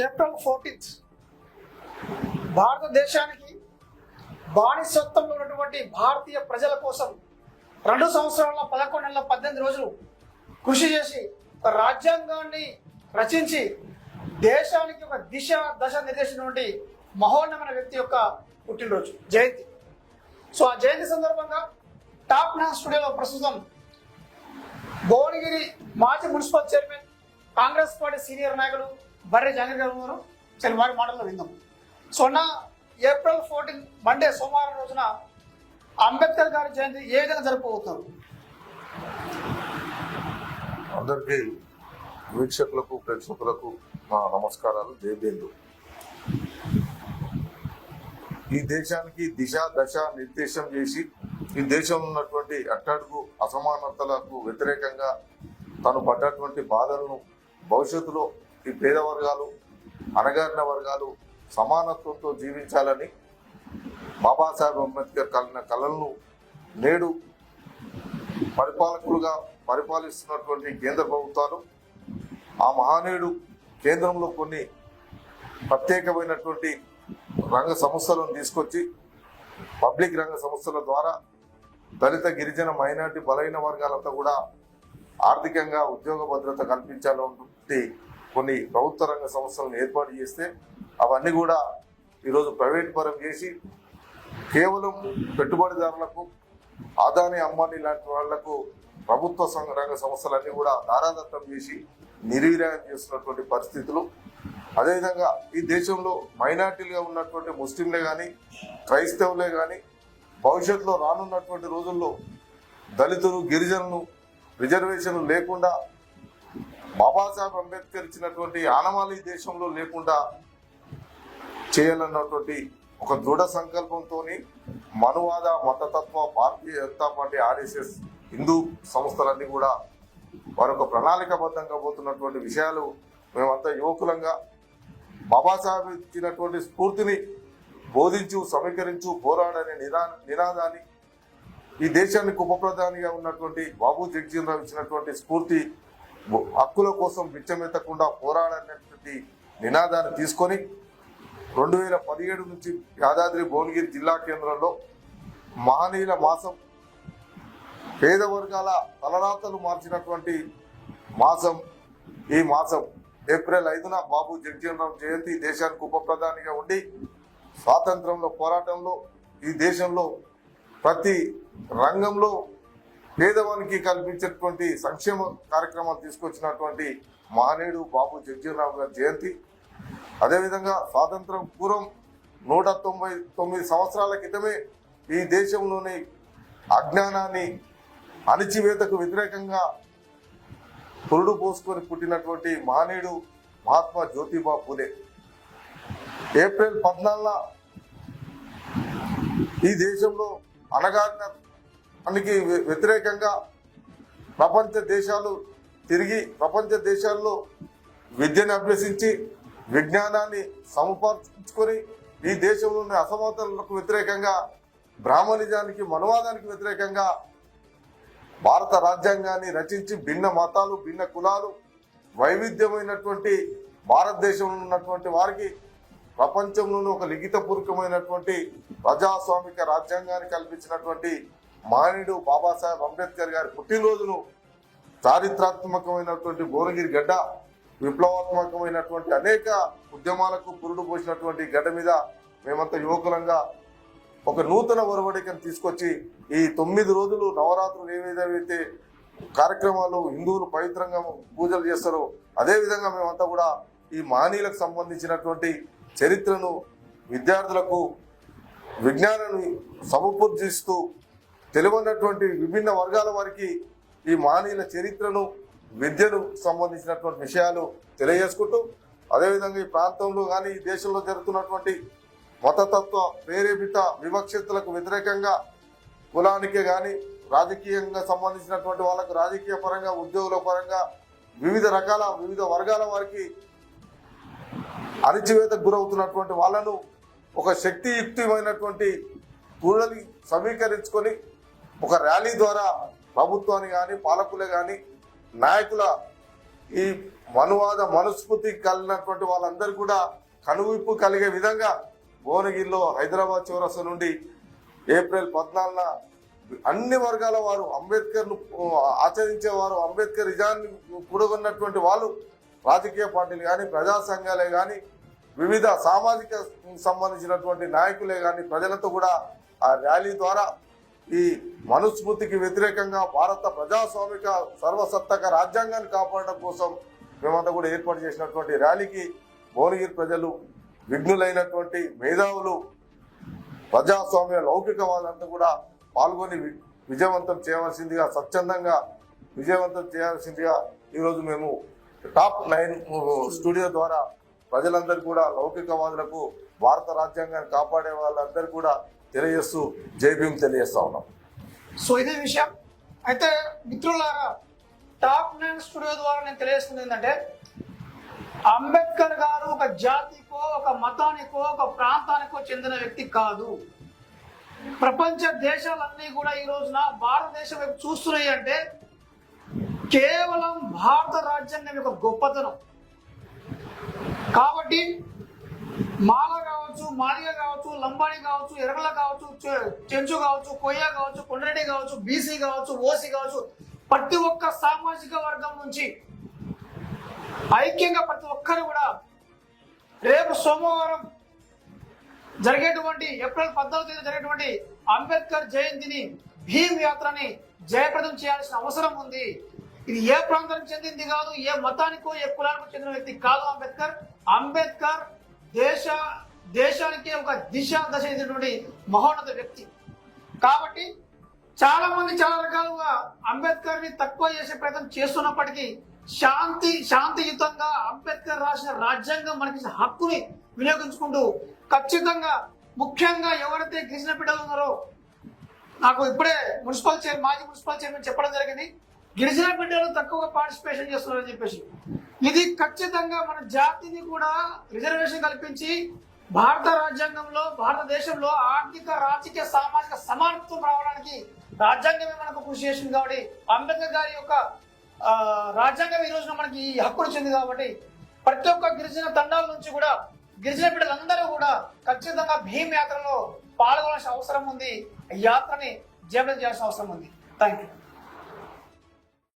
April fourteenth. భారతదేశానికి బానిసత్వంలో ఉన్నటువంటి భారతీయ ప్రజల కోసం రెండు సంవత్సరాల పదకొండు నెలల పద్దెనిమిది రోజులు కృషి చేసి ఒక రాజ్యాంగాన్ని రచించి దేశానికి ఒక దిశ దశ నిర్దేశించినటువంటి మహోన్నమైన వ్యక్తి యొక్క పుట్టినరోజు జయంతి. సో ఆ జయంతి సందర్భంగా టాప్ నా స్టూడియోలో ప్రస్తుతం భువనగిరి మాజీ municipal chairman Congress party senior నాయకులు బర్రె జగన్ గారు సరే వారి మాటల్లో విందాం. సో నా ఏప్రిల్ ఫోర్టీన్ మండే సోమవారం రోజున అంబేద్కర్ గారి జయంతి ఏ విధంగా జరుపుకోబోతున్నారు? అందరికీ వీక్షకులకు ప్రేక్షకులకు నా నమస్కారాలు. జయబేందు ఈ దేశానికి దిశ దశ నిర్దేశం చేసి ఈ దేశంలో ఉన్నటువంటి అట్టడుగు అసమానతలకు వ్యతిరేకంగా తను పడ్డటువంటి బాధలను భవిష్యత్తులో ఈ పేద వర్గాలు అనగారిన వర్గాలు సమానత్వంతో జీవించాలని బాబాసాహెబ్ అంబేద్కర్ కలిగిన కళలను నేడు పరిపాలకులుగా పరిపాలిస్తున్నటువంటి కేంద్ర ప్రభుత్వాలు ఆ మహానీయుడు కేంద్రంలో కొన్ని ప్రత్యేకమైనటువంటి రంగ సంస్థలను తీసుకొచ్చి పబ్లిక్ రంగ సంస్థల ద్వారా దళిత గిరిజన మైనార్టీ బలైన వర్గాలంతా కూడా ఆర్థికంగా ఉద్యోగ భద్రత కల్పించాలంటే కొన్ని ప్రభుత్వ రంగ సంస్థలను ఏర్పాటు చేస్తే అవన్నీ కూడా ఈరోజు ప్రైవేట్ పరం చేసి కేవలం పెట్టుబడిదారులకు ఆదాని అంబానీ లాంటి వాళ్ళకు ప్రభుత్వ సంఘ రంగ సంస్థలన్నీ కూడా దారాదత్తం చేసి నిర్వీర్యం చేస్తున్నటువంటి పరిస్థితులు. అదేవిధంగా ఈ దేశంలో మైనార్టీలుగా ఉన్నటువంటి ముస్లింలే కానీ క్రైస్తవులే కానీ భవిష్యత్తులో రానున్నటువంటి రోజుల్లో దళితులు గిరిజనులు రిజర్వేషన్లు లేకుండా బాబాసాహెబ్ అంబేద్కర్ ఇచ్చినటువంటి ఆనమాలి దేశంలో లేకుండా చేయాలన్నటువంటి ఒక దృఢ సంకల్పంతో మనువాద మతతత్వ భారతీయ జనతా పార్టీ ఆర్ఎస్ఎస్ హిందూ సంస్థలన్నీ కూడా వారి ప్రణాళికబద్ధంగా పోతున్నటువంటి విషయాలు మేమంతా యువకులంగా బాబాసాహెబ్ ఇచ్చినటువంటి స్ఫూర్తిని బోధించు సమీకరించు పోరాడనే నిరా నినాదాన్ని ఈ దేశానికి ఉప ప్రధానిగా ఉన్నటువంటి బాబు జగ్జీవన్ రావు ఇచ్చినటువంటి స్ఫూర్తి హక్కుల కోసం బిచ్చమెత్తకుండా పోరాడనేటువంటి నినాదాన్ని తీసుకొని రెండు వేల పదిహేడు నుంచి యాదాద్రి భువనగిరి జిల్లా కేంద్రంలో మహనీయుల మాసం పేద వర్గాల తలరాతలు మార్చినటువంటి మాసం. ఈ మాసం ఏప్రిల్ ఐదున బాబు జగజీవన్ రామ్ జయంతి దేశానికి ఉప ప్రధానిగా ఉండి స్వాతంత్రంలో పోరాటంలో ఈ దేశంలో ప్రతి రంగంలో పేదవానికి కల్పించేటువంటి సంక్షేమ కార్యక్రమాలు తీసుకొచ్చినటువంటి మహనీయుడు బాబు జగజీవన్ గారి జయంతి. అదేవిధంగా స్వాతంత్రం పూర్వం నూట తొంభై తొమ్మిది సంవత్సరాల క్రితమే ఈ దేశంలోని అజ్ఞానాన్ని అణిచివేతకు వ్యతిరేకంగా పురుడు పోసుకొని పుట్టినటువంటి మహనీయుడు మహాత్మా జ్యోతిబా పూలే. ఏప్రిల్ పద్నాలుగున ఈ దేశంలో అణగారిన మనకి వ్యతిరేకంగా ప్రపంచ దేశాలు తిరిగి ప్రపంచ దేశాల్లో విద్యను అభ్యసించి విజ్ఞానాన్ని సముపార్చుకొని ఈ దేశంలోని అసమతలకు వ్యతిరేకంగా బ్రాహ్మణిజానికి మనువాదానికి వ్యతిరేకంగా భారత రాజ్యాంగాన్ని రచించి భిన్న మతాలు భిన్న కులాలు వైవిధ్యమైనటువంటి భారతదేశంలో ఉన్నటువంటి వారికి ప్రపంచంలోనూ ఒక లిఖితపూర్వకమైనటువంటి ప్రజాస్వామిక రాజ్యాంగాన్ని కల్పించినటువంటి మానవుడు బాబాసాహెబ్ అంబేద్కర్ గారి పుట్టినరోజును చారిత్రాత్మకమైనటువంటి భువనగిరి గడ్డ విప్లవాత్మకమైనటువంటి అనేక ఉద్యమాలకు పురుడు పోసినటువంటి గడ్డ మీద మేమంతా యువకులంగా ఒక నూతన ఒరవడికను తీసుకొచ్చి ఈ తొమ్మిది రోజులు నవరాత్రులు ఏ విధమైతే కార్యక్రమాలు హిందువులు పవిత్రంగా పూజలు చేస్తారో అదేవిధంగా మేమంతా కూడా ఈ మహనీయులకు సంబంధించినటువంటి చరిత్రను విద్యార్థులకు విజ్ఞానాన్ని సమకూర్చిస్తూ తెలివన్నటువంటి విభిన్న వర్గాల వారికి ఈ మహనీయుల చరిత్రను విద్యను సంబంధించినటువంటి విషయాలు తెలియజేసుకుంటూ అదేవిధంగా ఈ ప్రాంతంలో కానీ ఈ దేశంలో జరుగుతున్నటువంటి మతతత్వ ప్రేరేపిత వివక్షతలకు వ్యతిరేకంగా కులానికే కానీ రాజకీయంగా సంబంధించినటువంటి వాళ్ళకు రాజకీయ పరంగా ఉద్యోగుల పరంగా వివిధ రకాల వివిధ వర్గాల వారికి అణిచివేతకు గురవుతున్నటువంటి వాళ్ళను ఒక శక్తియుక్తమైనటువంటి కూడలి సమీకరించుకొని ఒక ర్యాలీ ద్వారా ప్రభుత్వాన్ని కానీ పాలకులే కానీ నాయకుల ఈ మనువాద మనస్ఫూర్తి కలిగినటువంటి వాళ్ళందరూ కూడా కనువిప్పు కలిగే విధంగా భువనగిరిలో హైదరాబాద్ చౌరస్తా నుండి ఏప్రిల్ పద్నాలుగున అన్ని వర్గాల వారు అంబేద్కర్ను ఆచరించేవారు అంబేద్కర్ నిజాన్ని కూడగొన్నటువంటి వాళ్ళు రాజకీయ పార్టీలు కానీ ప్రజా సంఘాలే కానీ వివిధ సామాజిక సంబంధించినటువంటి నాయకులే కానీ ప్రజలతో కూడా ఆ ర్యాలీ ద్వారా ఈ మనుస్మృతికి వ్యతిరేకంగా భారత ప్రజాస్వామిక సర్వసత్తక రాజ్యాంగాన్ని కాపాడడం కోసం మేమంతా కూడా ఏర్పాటు చేసినటువంటి ర్యాలీకి భువనగిరి ప్రజలు విఘ్నులైనటువంటి మేధావులు ప్రజాస్వామ్య లౌకికవాదంతా కూడా పాల్గొని వి- విజయవంతం చేయవలసిందిగా స్వచ్ఛందంగా విజయవంతం చేయాల్సిందిగా ఈరోజు మేము టాప్ నైన్ స్టూడియో ద్వారా ప్రజలందరూ కూడా లౌకికవాదులకు భారత రాజ్యాంగాన్ని కాపాడే వాళ్ళందరూ కూడా తెలియజేస్తూ జై తెలియజేస్తా ఉన్నాం. సో ఇదే విషయం. అయితే మిత్రులారా టాప్ నైన్ స్టూడియో ద్వారా నేను తెలియజేస్తుంది ఏంటంటే అంబేద్కర్ గారు ఒక జాతికో ఒక మతానికో ఒక ప్రాంతానికో చెందిన వ్యక్తి కాదు. ప్రపంచ దేశాలన్నీ కూడా ఈ రోజున భారతదేశం వైపు చూస్తున్నాయి అంటే కేవలం భారత రాజ్యాంగం యొక్క గొప్పతనం. కాబట్టి మాల కావచ్చు కావచ్చు లంబాడి కావచ్చు ఎరగల కావచ్చు చె- చెంచు కావచ్చు కొయ్య కావచ్చు కొండ్రెడ్డి కావచ్చు బీసీ కావచ్చు ఓసీ కావచ్చు ప్రతి ఒక్క సామాజిక వర్గం నుంచి ఐక్యంగా ప్రతి ఒక్కరు కూడా రేపు సోమవారం జరిగేటువంటి ఏప్రిల్ పద్నాలుగు తేదీ జరిగేటువంటి అంబేద్కర్ జయంతిని భీమ్ యాత్రని జయప్రదం చేయాల్సిన అవసరం ఉంది. ఇది ఏ ప్రాంతానికి చెందింది కాదు ఏ మతానికో ఏ కులానికో చెందిన వ్యక్తి కాదు అంబేద్కర్. అంబేద్కర్ దేశ దేశానికి ఒక దిశ దశ ఇచ్చినటువంటి మహోన్నత వ్యక్తి. కాబట్టి చాలా మంది చాలా రకాలుగా అంబేద్కర్ని తక్కువ చేసే ప్రయత్నం చేస్తున్నప్పటికీ శాంతి శాంతియుతంగా అంబేద్కర్ రాసిన రాజ్యాంగం మనకి హక్కుని వినియోగించుకుంటూ ఖచ్చితంగా ముఖ్యంగా ఎవరైతే గిరిజన బిడ్డలు ఉన్నారో నాకు ఇప్పుడే మున్సిపల్ చైర్ మాజీ మున్సిపల్ చైర్మన్ చెప్పడం జరిగింది గిరిజన బిడ్డలు తక్కువగా పార్టిసిపేషన్ చేస్తున్నారని చెప్పేసి. ఇది ఖచ్చితంగా మన జాతిని కూడా రిజర్వేషన్ కల్పించి భారత రాజ్యాంగంలో భారతదేశంలో ఆర్థిక రాజకీయ సామాజిక సమానత్వం రావడానికి రాజ్యాంగమే మనకు కృషి చేసింది కాబట్టి అంబేద్కర్ గారి యొక్క రాజ్యాంగం ఈ రోజున మనకి ఈ హక్కులు ఇచ్చింది కాబట్టి ప్రతి ఒక్క గిరిజన తండాల నుంచి కూడా గిరిజన బిడ్డలందరూ కూడా ఖచ్చితంగా భీమ్ యాత్రలో పాల్గొనాల్సిన అవసరం ఉంది. యాత్రని జీవనం చేయాల్సిన అవసరం ఉంది. Thank you